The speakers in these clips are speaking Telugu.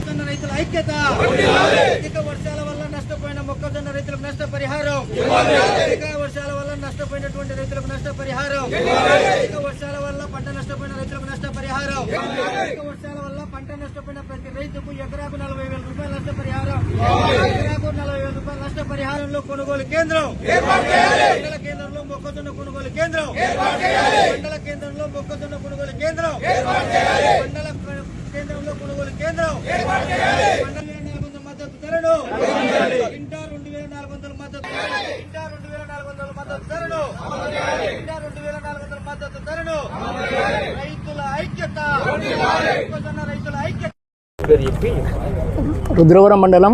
ముందుకు రైతుల ఐక్యత. అధిక వర్షాల వల్ల నష్టపోయిన మొక్కజొన్న రైతులకు నష్ట పరిహారం అధిక వర్షాల వల్ల నష్టపోయినటువంటి రైతులకు నష్ట పరిహారం అధిక వర్షాల వల్ల పంట నష్టపోయిన రైతులకు నష్ట పరిహారం అధిక వర్షాల వల్ల పంట నష్టపోయిన రైతుకు ఎకరాకు నలభై వేల రూపాయల నష్టపరిహారం ఎకరాకు నలభై వేల రూపాయల నష్టపరిహారంలో కొనుగోలు కేంద్రం. మండల కేంద్రంలో మొక్కజొన్న కొనుగోలు కేంద్రం. మండల కేంద్రంలో మొక్కజొన్న కొనుగోలు కేంద్రం. మండల కేంద్రంలో కొనుగోలు కేంద్రం. మండల నాలుగు వందల మద్దతు ధరను. ఇంటా రెండు వేల నాలుగు వందల మద్దతు ఇంటా రెండు వేల నాలుగు వందల మద్దతు ధరను. ఇంటా రెండు వేల నాలుగు వందల మద్దతు ధరను. రైతుల ఐక్యత. మొక్కజొన్న రైతుల ఐక్యత. రుద్రవరం మండలం.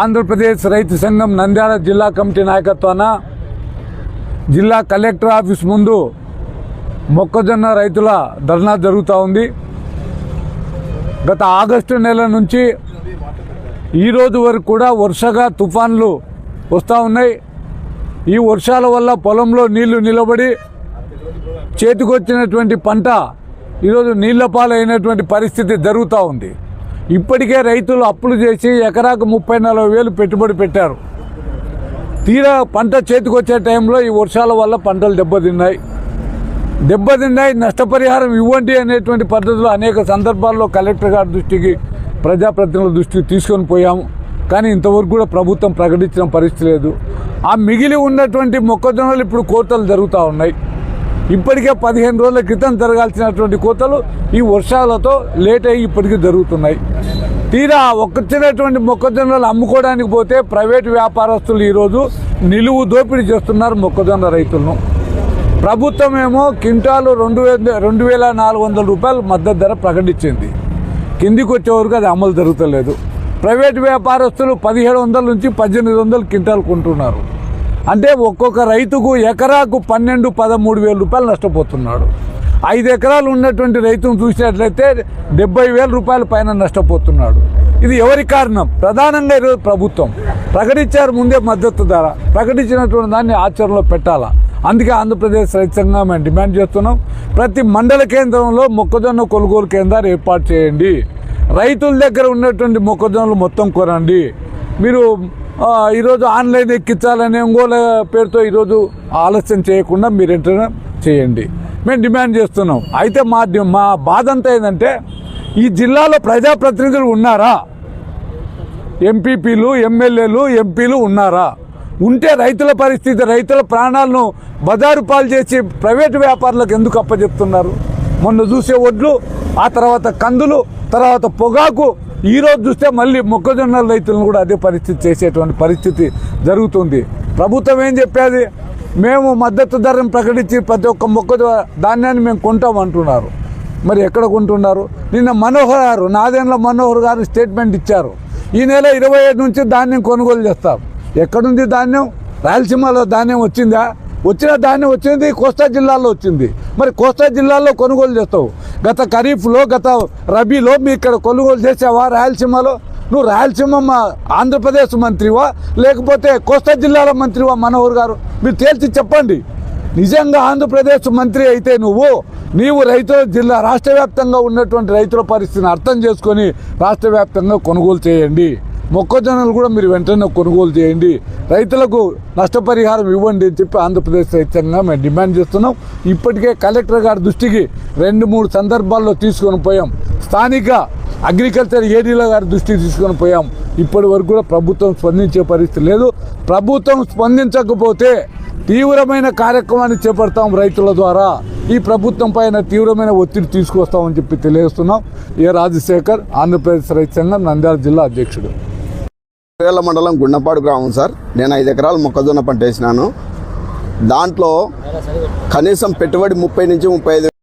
ఆంధ్రప్రదేశ్ రైతు సంఘం నంద్యాల జిల్లా కమిటీ నాయకత్వాన జిల్లా కలెక్టర్ ఆఫీస్ ముందు మొక్కజొన్న రైతుల ధర్నా జరుగుతూ ఉంది. గత ఆగస్టు నెల నుంచి ఈ రోజు వరకు కూడా వరుసగా తుఫాన్లు వస్తూ ఉన్నాయి. ఈ వర్షాల వల్ల పొలంలో నీళ్ళు నిలబడి చేతికొచ్చినటువంటి పంట ఈరోజు నీళ్ళ పాలైనటువంటి పరిస్థితి జరుగుతూ ఉంది. ఇప్పటికే రైతులు అప్పులు చేసి ఎకరాకు ముప్పై నలభై వేలు పెట్టుబడి పెట్టారు. తీరా పంట చేతికొచ్చే టైంలో ఈ వర్షాల వల్ల పంటలు దెబ్బతిన్నాయి. దెబ్బతిన్నాయి నష్టపరిహారం ఇవ్వండి అనేటువంటి పద్ధతిలో అనేక సందర్భాల్లో కలెక్టర్ గారి దృష్టికి ప్రజాప్రతినిధుల దృష్టికి తీసుకొని పోయాము. కానీ ఇంతవరకు కూడా ప్రభుత్వం ప్రకటించిన పరిస్థితి లేదు. ఆ మిగిలి ఉన్నటువంటి మొక్కజొన్నలు ఇప్పుడు కోతలు జరుగుతూ ఉన్నాయి. ఇప్పటికే పదిహేను రోజుల క్రితం జరగాల్సినటువంటి కోతలు ఈ వర్షాలతో లేట్ అయ్యి ఇప్పటికీ జరుగుతున్నాయి. తీరా వచ్చినటువంటి మొక్కజొన్నలు అమ్ముకోవడానికి పోతే ప్రైవేటు వ్యాపారస్తులు ఈరోజు నిలువు దోపిడీ చేస్తున్నారు మొక్కజొన్న రైతులను. ప్రభుత్వం ఏమో క్వింటాలు రెండు వేల రెండు వేల నాలుగు వందల రూపాయలు మద్దతు ధర ప్రకటించింది. కిందికి వచ్చే వరకు అది అమలు జరుగుతలేదు. ప్రైవేట్ వ్యాపారస్తులు పదిహేడు వందల నుంచి పద్దెనిమిది వందలు క్వింటాలు కొంటున్నారు. అంటే ఒక్కొక్క రైతుకు ఎకరాకు పన్నెండు పదమూడు వేల రూపాయలు నష్టపోతున్నాడు. ఐదు ఎకరాలు ఉన్నటువంటి రైతును చూసినట్లయితే డెబ్బై వేల రూపాయల పైన నష్టపోతున్నాడు. ఇది ఎవరి కారణం? ప్రధానంగా ఈరోజు ప్రభుత్వం. ప్రకటించారు ముందే మద్దతు ధర. ప్రకటించినటువంటి దాన్ని ఆచరణలో పెట్టాలా? అందుకే ఆంధ్రప్రదేశ్ రైతు సంఘం మేము డిమాండ్ చేస్తున్నాం. ప్రతి మండల కేంద్రంలో మొక్కజొన్న కొనుగోలు కేంద్రాలు ఏర్పాటు చేయండి. రైతుల దగ్గర ఉన్నటువంటి మొక్కజొన్నలు మొత్తం కొనండి. మీరు ఈరోజు ఆన్లైన్ ఎక్కించాలనే ఇంకోల పేరుతో ఈరోజు ఆలస్యం చేయకుండా మీరు వెంటనే చేయండి. మేము డిమాండ్ చేస్తున్నాం. అయితే మా మా బాధ అంతా ఏంటంటే ఈ జిల్లాలో ప్రజాప్రతినిధులు ఉన్నారా? ఎంపీపీలు ఎమ్మెల్యేలు ఎంపీలు ఉన్నారా? ఉంటే రైతుల పరిస్థితి రైతుల ప్రాణాలను బజారు పాలు చేసి ప్రైవేటు వ్యాపారులకు ఎందుకు అప్పచెప్తున్నారు? మొన్న చూసే వడ్లు ఆ తర్వాత కందులు తర్వాత పొగాకు ఈ రోజు చూస్తే మళ్ళీ మొక్కజొన్న రైతులను కూడా అదే పరిస్థితి చేసేటువంటి పరిస్థితి జరుగుతుంది. ప్రభుత్వం ఏం చెప్పేది? మేము మద్దతు ధరను ప్రకటించి ప్రతి ఒక్క మొక్క ధాన్యాన్ని మేము కొంటాం అంటున్నారు. మరి ఎక్కడ కొంటున్నారు? నిన్న మనోహర్ గారు నాదేండ్ల మనోహర్ గారు స్టేట్మెంట్ ఇచ్చారు. ఈ నెల ఇరవై ఐదు నుంచి ధాన్యం కొనుగోలు చేస్తాం. ఎక్కడుంది ధాన్యం? రాయలసీమలో ధాన్యం వచ్చిందా? వచ్చిన ధాన్యం వచ్చింది కోస్తా జిల్లాలో వచ్చింది. మరి కోస్తా జిల్లాలో కొనుగోలు చేస్తావు. గత ఖరీఫ్లో గత రబీలో మీ ఇక్కడ కొనుగోలు చేసావా రాయలసీమలో? నువ్వు రాయలసీమ మా ఆంధ్రప్రదేశ్ మంత్రివా? లేకపోతే కోస్తా జిల్లాల మంత్రివా మనోహర్ గారు? మీరు తేల్చి చెప్పండి. నిజంగా ఆంధ్రప్రదేశ్ మంత్రి అయితే నువ్వు నీవు రైతుల జిల్లా రాష్ట్ర ఉన్నటువంటి రైతుల పరిస్థితిని అర్థం చేసుకొని రాష్ట్ర కొనుగోలు చేయండి. మొక్కజొన్నలు కూడా మీరు వెంటనే కొనుగోలు చేయండి. రైతులకు నష్టపరిహారం ఇవ్వండి అని చెప్పి ఆంధ్రప్రదేశ్ రైతంగా మేము డిమాండ్ చేస్తున్నాం. ఇప్పటికే కలెక్టర్ గారి దృష్టికి రెండు మూడు సందర్భాల్లో తీసుకొని పోయాం. స్థానిక అగ్రికల్చర్ ఏడీల గారి దృష్టికి తీసుకొని పోయాం. ఇప్పటి వరకు కూడా ప్రభుత్వం స్పందించే పరిస్థితి లేదు. ప్రభుత్వం స్పందించకపోతే తీవ్రమైన కార్యక్రమాన్ని చేపడతాం రైతుల ద్వారా. ఈ ప్రభుత్వం పైన తీవ్రమైన ఒత్తిడి తీసుకొస్తామని చెప్పి తెలియజేస్తున్నాం. ఏ రాజశేఖర్ ఆంధ్రప్రదేశ్ రైతు సంఘం నంద్యాల జిల్లా అధ్యక్షుడు. వేల మండలం గుండపాడు గ్రామం సార్. నేను ఐదు ఎకరాలు మొక్కజొన్న పంట వేసినాను. దాంట్లో కనీసం పెట్టుబడి ముప్పై నుంచి ముప్పై ఐదు